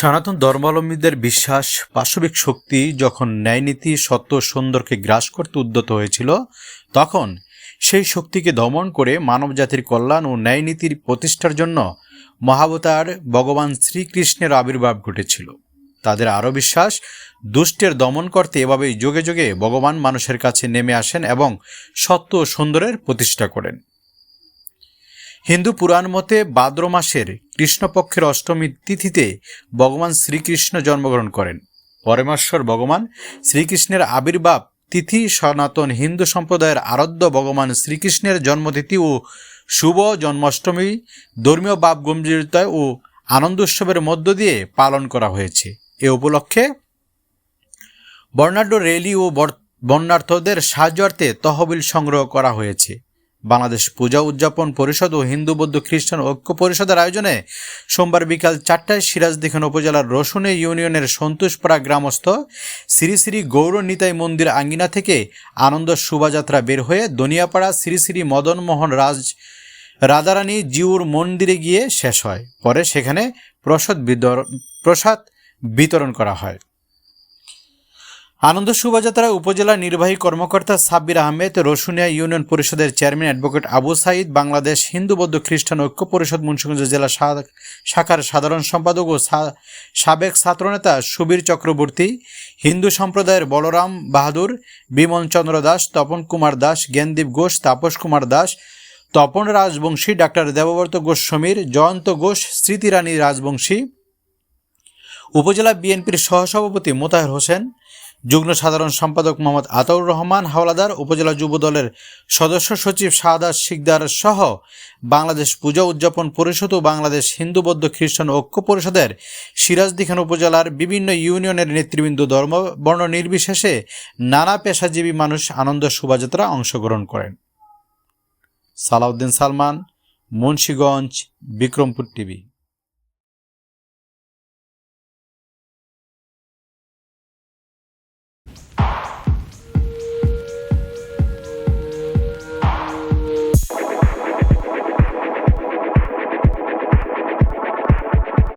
সনাতন ধর্মাবলম্বীদের বিশ্বাস, পাশবিক শক্তি যখন ন্যায়নীতি সত্য সুন্দরকে গ্রাস করতে উদ্যত হয়েছিল, তখন সেই শক্তিকে দমন করে মানবজাতির কল্যাণ ও ন্যায়নীতির প্রতিষ্ঠার জন্য মহাবতার ভগবান শ্রীকৃষ্ণের আবির্ভাব ঘটেছিল। তাদের আরও বিশ্বাস, দুষ্টের দমন করতে এভাবেই যোগে যোগে ভগবান মানুষের কাছে নেমে আসেন এবং সত্য ও সুন্দরের প্রতিষ্ঠা করেন। হিন্দু পুরাণ মতে ভাদ্র মাসের কৃষ্ণপক্ষের অষ্টমী তিথিতে ভগবান শ্রীকৃষ্ণ জন্মগ্রহণ করেন। পরমেশ্বর ভগবান শ্রীকৃষ্ণের আবির্ভাব তিথি সনাতন হিন্দু সম্প্রদায়ের আরাধ্য ভগবান শ্রীকৃষ্ণের জন্মতিথি ও শুভ জন্মাষ্টমী ধর্মীয় বাপ গম্ভীরতা ও আনন্দ উৎসবের মধ্য দিয়ে পালন করা হয়েছে। এ উপলক্ষে বর্ণাঢ্য র্যালি ও বর- বন্যার্থদের সাহায্যার্থে তহবিল সংগ্রহ করা হয়েছে। বাংলাদেশ পূজা উদযাপন পরিষদ ও হিন্দু বৌদ্ধ খ্রিস্টান ঐক্য পরিষদের আয়োজনে সোমবার বিকাল চারটায় সিরাজদিখান উপজেলার রসুনে ইউনিয়নের সন্তোষপাড়া গ্রামস্থ শ্রী শ্রী গৌর নিতাই মন্দির আঙ্গিনা থেকে আনন্দ শোভাযাত্রা বের হয়ে দনিয়াপাড়া শ্রী শ্রী মদনমোহন রাজ রাধারানী জিউর মন্দিরে গিয়ে শেষ হয়। পরে সেখানে প্রসাদ বিতরণ করা হয়। আনন্দ শোভাযাত্রা উপজেলা নির্বাহী কর্মকর্তা সাব্বির আহমেদ, রসুনিয়া ইউনিয়ন পরিষদের চেয়ারম্যান অ্যাডভোকেট আবু সাইদ, বাংলাদেশ হিন্দু বৌদ্ধ খ্রিস্টান ঐক্য পরিষদ মুন্সিগঞ্জ জেলা শাখার সাধারণ সম্পাদক ও সাবেক ছাত্রনেতা সুবীর চক্রবর্তী, হিন্দু সম্প্রদায়ের বলরাম বাহাদুর, বিমল চন্দ্র দাস, তপন কুমার দাস, জ্ঞানদীপ ঘোষ, তাপস কুমার দাস, তপন রাজবংশী ডাক্তার দেবব্রত গোস্বামীর জয়ন্ত ঘোষ, স্মৃতিরানী রাজবংশী। উপজেলা বিএনপির সহসভাপতি মোতাহের হোসেন যুগ্ম সাধারণ সম্পাদক মোহাম্মদ আতাউর রহমান, হাওলাদার উপজেলা যুব দলের সদস্য সচিব শাহাদাত শিকদার সহ বাংলাদেশ পূজা উদযাপন পরিষদ ও বাংলাদেশ হিন্দু বৌদ্ধ খ্রিস্টান ঐক্য পরিষদের সিরাজদিখান উপজেলার বিভিন্ন ইউনিয়নের নেতৃবৃন্দ ধর্ম, বর্ণ নির্বিশেষে নানা পেশাজীবী মানুষ আনন্দ শোভাযাত্রা অংশগ্রহণ করেন। সালাউদ্দিন সালমান, মুন্সীগঞ্জ, বিক্রমপুর টিভি।